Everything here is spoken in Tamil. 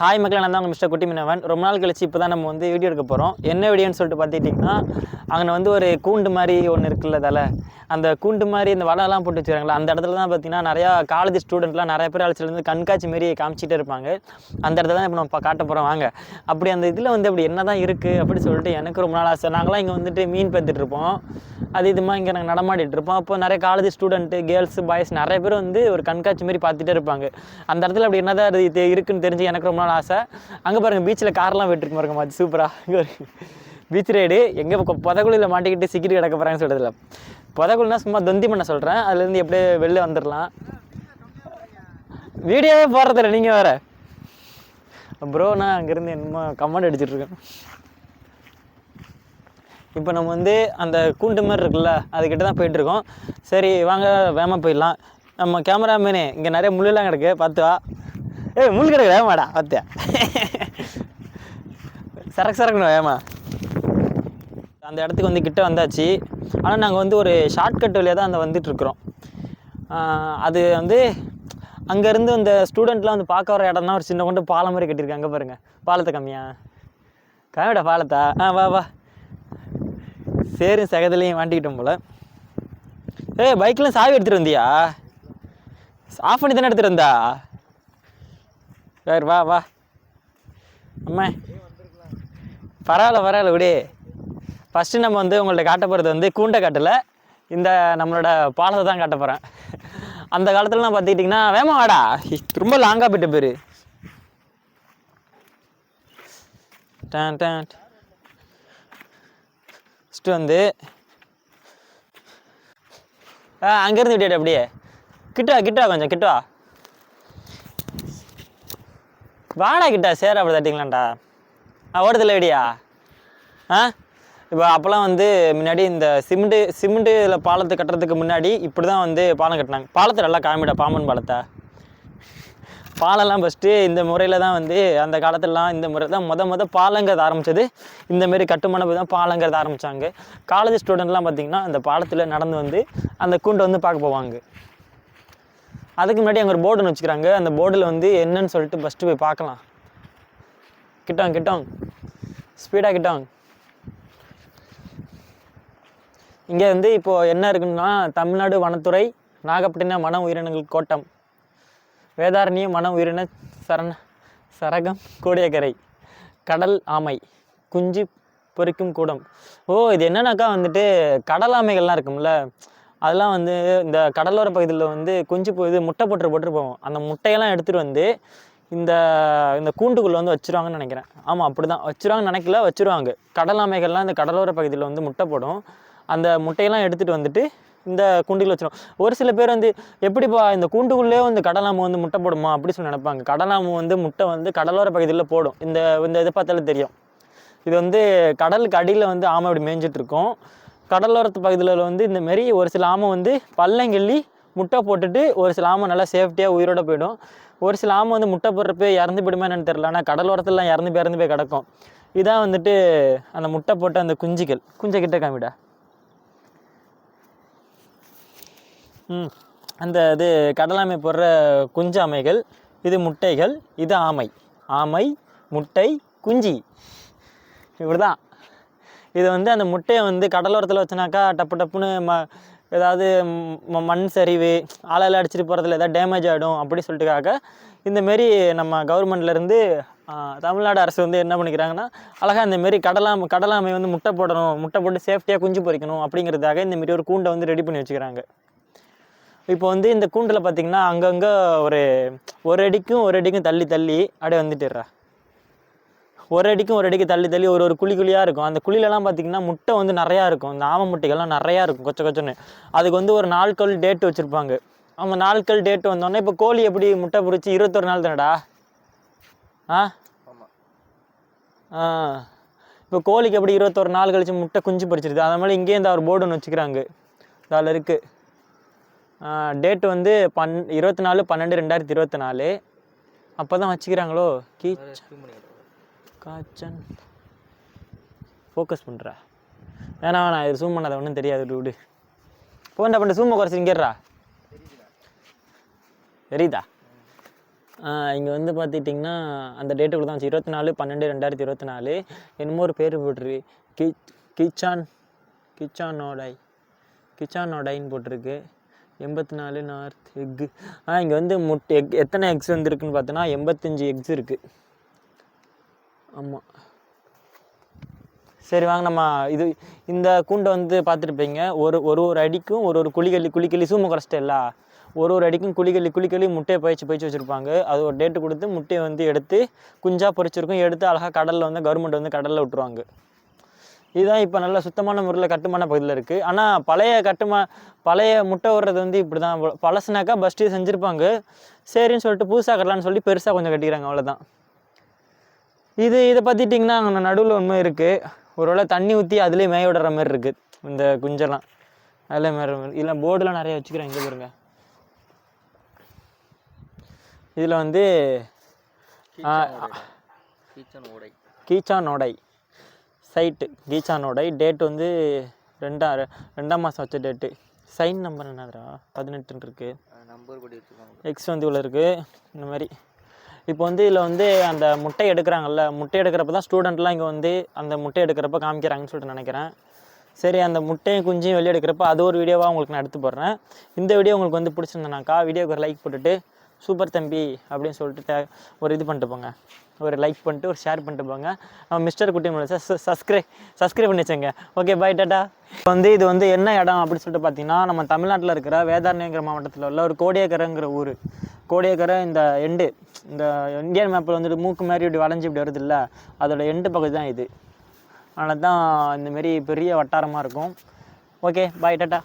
ஹாய் மக்கள் நான் தான் உங்கள் மிஸ்டர் குட்டி மினவன் ரொம்ப நாள் கழிச்சு இப்போ தான் நம்ம வந்து வீடியோ எடுக்க போகிறோம் என்ன வீடியோன்னு சொல்லிட்டு பார்த்துட்டிங்கன்னா அங்கே வந்து ஒரு கூண்டு மாதிரி ஒன்று இருக்குல்ல தலை. அந்த கூண்டு மாதிரி இந்த வலைலாம் போட்டு வச்சுருக்காங்களா அந்த இடத்துல தான் பார்த்தீங்கன்னா நிறையா காலேஜ் ஸ்டூடெண்ட்லாம் நிறைய பேர் அழைச்சிட்டு கண்காட்சி மாரி காமிச்சிட்டே இருப்பாங்க. அந்த இடத்துல தான் இப்போ நம்ம காட்ட போகிறோம் வாங்க. அப்படி அந்த இதில் வந்து அப்படி என்ன தான் இருக்குது அப்படி சொல்லிட்டு எனக்கு ரொம்ப நாள் ஆசை. நாங்களாம் இங்கே வந்துட்டு மீன் பெற்றுட்டு இருப்போம். அது இதுமா இங்கே நாங்கள் நடமாடிட்டு இருப்போம். அப்போ நிறைய காலேஜ் ஸ்டூடெண்ட்டு கேர்ள்ஸ் பாய்ஸ் நிறைய பேர் வந்து ஒரு கண்காட்சி மாதிரி பார்த்துட்டே இருப்பாங்க. அந்த இடத்துல அப்படி என்னதான் இது இருக்குன்னு தெரிஞ்சு எனக்கு ரொம்ப நாள் ஆசை. அங்கே பாருங்கள் பீச்சில் கார்லாம் விட்டுருக்கு பாருங்க மாதிரி சூப்பராக பீச் ரைடு எங்கே புதகுழியில் மாட்டிக்கிட்டு சிக்கிட்டு கிடக்க போகிறாங்கன்னு சொல்கிறதில்ல புதகுழினா சும்மா தொந்தி பண்ண சொல்கிறேன் அதுலேருந்து எப்படியே வெளில வந்துடலாம் வீடியோவே போடுறதில்ல நீங்கள் வேறு. ப்ரோ நான் அங்கேருந்து என்னமோ கமெண்ட் அடிச்சிட்டு இருக்கேன். இப்போ நம்ம வந்து அந்த கூண்டு மாதிரி இருக்குல்ல அதுக்கிட்ட தான் போயிட்டுருக்கோம் சரி வாங்க வேகமாக போயிடலாம். நம்ம கேமராமேனே இங்கே நிறைய முள்ளெல்லாம் கிடக்கு பார்த்து வா. ஏ முள் கிடக்கு வேகமாடா பார்த்தியா சரக்கு சரக்குன்னு ஏமா அந்த இடத்துக்கு வந்து கிட்ட வந்தாச்சு. ஆனால் நாங்கள் வந்து ஒரு ஷார்ட்கட் வழியாக தான் அந்த வந்துட்டுருக்குறோம். அது வந்து அங்கேருந்து இந்த ஸ்டூடெண்ட்லாம் வந்து பார்க்க வர இடம் தான் ஒரு சின்ன கொண்டு பாலம் மாதிரி கட்டியிருக்காங்க பாருங்கள் பாலத்தை கம்மியா? கம்மிடா பாலத்தா? ஆ வா வா. சரி சகதிலையும் வாண்டிக்கிட்டோம் போல். ஏய் பைக்லாம் சாவி எடுத்துகிட்டு வந்தியா? ஆஃப் பண்ணி தானே எடுத்துகிட்டு வந்தா? சரி வா வா. அம்மா. பரவாயில்ல பரவாயில்ல விடு. ஃபஸ்ட்டு நம்ம வந்து உங்கள்ட்ட காட்ட போகிறது வந்து கூண்டை காட்டல. இந்த நம்மளோட பாலத்தை தான் காட்ட போகிறேன் அந்த காலத்துலலாம் பார்த்துக்கிட்டிங்கன்னா வேமா வாடா. ரொம்ப லாங்காக போயிட்டு பேர். Tan tan. ஃபஸ்ட்டு வந்து ஆ அங்கேருந்து விட்டுட்டு அப்படியே. கிட்டா கிட்டவா கொஞ்சம் கிட்டவா. வாடா கிட்டா சேர அப்படி தட்டிங்களாண்டா ஆ ஓடுதில்ல வெடியா? ஆ? இப்போ அப்போல்லாம் வந்து முன்னாடி இந்த சிமெண்ட்டு சிமெண்ட்டு இதில் பாலத்தை கட்டுறதுக்கு முன்னாடி இப்படி தான் வந்து பாலம் கட்டினாங்க. பாலத்தை நல்லா காமிடா பாம்பன் பாலத்தை. பாலம்லாம் ஃபஸ்ட்டு இந்த முறையில் தான் வந்து அந்த காலத்துலலாம் இந்த முறை தான் மொதல் மொதல் பாலங்கிறது ஆரம்பிச்சது. இந்தமாரி கட்டுமான தான் பாலங்கிறது ஆரம்பித்தாங்க காலேஜ் ஸ்டூடெண்ட்லாம் பார்த்திங்கன்னா அந்த பாலத்தில் நடந்து வந்து அந்த கூண்டை வந்து பார்க்க போவாங்க. அதுக்கு முன்னாடி அங்கே ஒரு போர்டு ஒன்று வச்சுக்கிறாங்க. அந்த போர்டில் வந்து என்னன்னு சொல்லிட்டு ஃபஸ்ட்டு போய் பார்க்கலாம். கிட்டாங் கிட்டாங். ஸ்பீடாக கிட்டாங். இங்கே வந்து இப்போது என்ன இருக்குன்னா தமிழ்நாடு வனத்துறை நாகப்பட்டினம் வன உயிரினங்கள் கோட்டம். வேதாரண்யம் மன உயிரின சரண சரகம் கோடியக்கரை. கடல் ஆமை குஞ்சு பொறிக்கும் கூடம். ஓ இது என்னன்னாக்கா வந்துட்டு கடல் ஆமைகள்லாம் இருக்கும்ல. அதெல்லாம் வந்து இந்த கடலோர பகுதியில் வந்து குஞ்சு போய் இது முட்டை போட்டு போட்டு போவோம். அந்த முட்டையெல்லாம் எடுத்துகிட்டு வந்து இந்த இந்த கூண்டுக்குள்ளே வந்து வச்சிருவாங்கன்னு நினைக்கிறேன். ஆமாம் அப்படி தான் வச்சிருவாங்கன்னு நினைக்கல வச்சுருவாங்க. கடல் ஆமைகள்லாம் இந்த கடலோர பகுதியில் வந்து முட்டை போடும். அந்த முட்டையெல்லாம் எடுத்துகிட்டு வந்துட்டு இந்த கூண்டுக்குள்ள வச்சுருவோம். ஒரு சில பேர் வந்து எப்படிப்பா இந்த கூண்டுக்குள்ளே வந்து கடலாமு வந்து முட்டை போடுமா அப்படி சொல்லி நினைப்பாங்க. கடலாமு வந்து முட்டை வந்து கடலோர பகுதியில் போடும். இந்த இந்த இதை பார்த்தாலே தெரியும். இது வந்து கடலுக்கு அடியில் வந்து ஆமை அப்படி மேய்ஞ்சிட்ருக்கோம் இருக்கும். கடலோரத்து பகுதியில் வந்து இந்த மாரி ஒரு சில ஆமை வந்து பள்ளங்கிள்ளி முட்டை போட்டுட்டு ஒரு சில ஆமை நல்லா சேஃப்டியாக உயிரோட போயிடும். ஒரு சில ஆமை வந்து முட்டை போடுறப்ப இறந்து போயிடுமா என்னன்னு தெரில ஆனால் கடலோரத்துலலாம் இறந்து போய் இறந்து போய் கிடக்கும். இதான் வந்துட்டு அந்த முட்டை போட்ட அந்த குஞ்சுகள். குஞ்சை கிட்ட காமிடா. ம். அந்த இது கடலாமை போடுற குஞ்சு ஆமைகள் இது முட்டைகள் இது ஆமை. ஆமை முட்டை குஞ்சு. இப்படிதான் இது வந்து அந்த முட்டையை வந்து கடலோரத்தில் வச்சுனாக்கா டப்பு டப்புன்னு ம ஏதாவது ம- மண் சரிவு ஆளால் அடிச்சிட்டு போகிறதுல ஏதாவது டேமேஜ் ஆகிடும் அப்படி சொல்லிட்டுக்காக இந்தமாரி நம்ம கவர்மெண்ட்லேருந்து தமிழ்நாடு அரசு வந்து என்ன பண்ணிக்கிறாங்கன்னா அழகாக இந்தமாரி கடலாம் கடலாமை வந்து முட்டை போடணும் முட்டை போட்டு சேஃப்டியாக குஞ்சு பொரிக்கணும் அப்படிங்கிறதுக்காக இந்தமாரி ஒரு கூண்டை வந்து ரெடி பண்ணி வச்சுக்கிறாங்க. இப்போ வந்து இந்த கூண்டில் பார்த்திங்கன்னா அங்கங்கே ஒரு ஒரு அடிக்கும் ஒரு அடிக்கும் தள்ளி தள்ளி அப்படியே வந்துட்டுறா. ஒரு அடிக்கும் ஒரு அடிக்கு தள்ளி தள்ளி ஒரு ஒரு குழி குழியாக இருக்கும். அந்த குழிலலாம் பார்த்தீங்கன்னா முட்டை வந்து நிறையா இருக்கும். இந்த ஆமை முட்டைகள்லாம் நிறையா இருக்கும் கொச்ச கொச்சன்னு. அதுக்கு வந்து ஒரு நாட்கள் டேட் வச்சுருப்பாங்க. ஆமாம் நாட்கள் டேட் வந்தோடனே இப்போ கோழி எப்படி முட்டை பிடிச்சி இருபத்தொரு நாள் தானடா? ஆ? ஆ. இப்போ கோழிக்கு எப்படி இருபத்தொரு நாள் கழிச்சு முட்டை குஞ்சு பொரிச்சிருது அது மாதிரி இங்கேயே இந்த ஒரு போர்டு ஒன்று வச்சுக்கிறாங்க. அதில் இருக்குது டேட் வந்து பன் இருபத்தி நாலு பன்னெண்டு ரெண்டாயிரத்தி இருபத்தி நாலு. அப்போ தான் வச்சுக்கிறாங்களோ கீச் காச்சன் ஃபோக்கஸ் பண்ணுறா வேணாம் வேணா இது ஜூம் பண்ணாத ஒன்றும் தெரியாது விடு, விடு. போண்டா பண்ண ஜூமை குறைச்சி இங்கேறா தெரியுதா? இங்கே வந்து பார்த்துட்டிங்கன்னா அந்த டேட்டுக்குள்ள தான் வச்சு இருபத்தி நாலு பன்னெண்டு ரெண்டாயிரத்தி இருபத்தி நாலு என்னமோ ஒரு பேர் போட்டிருக்கு கி கிச்சான் கிச்சானோடை கிச்சானோடைன்னு போட்டிருக்கு எண்பத்தி நாலு நார்த் எக்கு ஆ இங்கே வந்து முட் எக் எத்தனை எக்ஸ் வந்துருக்குன்னு பார்த்தோன்னா எண்பத்தஞ்சு எக்ஸ் இருக்குது ஆமாம் சரி வாங்க நம்ம இது இந்த கூண்டை வந்து பார்த்துருப்பீங்க. ஒரு ஒரு ஒரு அடிக்கும் ஒரு ஒரு குழிக்கள்ளி குழிகளி சூம குறைச்சிட்டல ஒரு ஒரு அடிக்கும் குழிகளி குழிகளி முட்டையை பயிச்சு பயிச்சு வச்சுருப்பாங்க. அது ஒரு டேட்டு கொடுத்து முட்டையை வந்து எடுத்து குஞ்சாக பொரிச்சிருக்கும் எடுத்து அழகாக கடலில் வந்து கவர்மெண்ட் வந்து கடலில் விட்டுருவாங்க. இதுதான் இப்போ நல்ல சுத்தமான முறையில் கட்டுமான பகுதியில் இருக்குது ஆனால் பழைய கட்டுமா பழைய முட்டை விடுறது வந்து இப்படி தான் பழசுனாக்கா பஸ்ட்டு செஞ்சுருப்பாங்க. சரின்னு சொல்லிட்டு புதுசாக கட்டலான்னு சொல்லி பெருசாக கொஞ்சம் கட்டிக்கிறாங்க. அவ்வளோதான் இது இதை பார்த்திட்டிங்கன்னா அங்கே நடுவில் ஒன்று இருக்குது ஒருவேளை தண்ணி ஊற்றி அதுலேயே மேய விடுற மாதிரி இருக்குது இந்த குஞ்செல்லாம். அதில் மேற இல்லை போர்டுலாம் நிறைய வச்சுக்கிறேன். இங்கே பாருங்க. இதில் வந்து கீச்சானோடை சைட்டு. கீச்சானோடை டேட் வந்து ரெண்டா ரெண்டாம் மாதம் வச்ச டேட்டு. சைன் நம்பர் என்னதுடா? பதினெட்டுன்னு இருக்குது நம்பர் எக்ஸ் வந்து இவ்வளோ இருக்குது இந்த மாதிரி. இப்போ வந்து இதில் வந்து அந்த முட்டை எடுக்கிறாங்கல்ல முட்டை எடுக்கிறப்ப தான் ஸ்டூடெண்ட்லாம் இங்கே வந்து அந்த முட்டை எடுக்கிறப்ப காமிக்கிறாங்கன்னு சொல்லிட்டு நினைக்கிறேன். சரி அந்த முட்டையும் குஞ்சையும் வெளியே எடுக்கிறப்ப அது ஒரு வீடியோவாக உங்களுக்கு நான் எடுத்து போடுறேன். இந்த வீடியோ உங்களுக்கு வந்து பிடிச்சிருந்தேனாக்கா வீடியோக்கு ஒரு லைக் போட்டுட்டு சூப்பர் தம்பி அப்படின்னு சொல்லிட்டு ஒரு இது பண்ணிட்டு போங்க. ஒரு லைக் பண்ணிட்டு ஒரு ஷேர் பண்ணிட்டு போங்க. நம்ம மிஸ்டர் குட்டி மூலம் சப்ஸ்கிரைப் சப்ஸ்கிரைப் பண்ணி வச்சுங்க ஓகே பை டாட்டா இப்போ வந்து இது வந்து என்ன இடம் அப்படின்னு சொல்லிட்டு பார்த்தீங்கன்னா நம்ம தமிழ்நாட்டில் இருக்கிற வேதாரண்யங்கிற மாவட்டத்தில் உள்ள ஒரு கோடியக்கரங்கிற ஊர். கோடியக்கரை இந்த எண்டு இந்த இந்தியன் மேப்பில் வந்துட்டு மூக்கு மாதிரி இப்படி வளைஞ்சு இப்படி வருது இல்லை அதோட எண்டு பகுதி தான் இது. அதனால தான் இந்தமாரி பெரிய வட்டாரமாக இருக்கும். Okay bye tata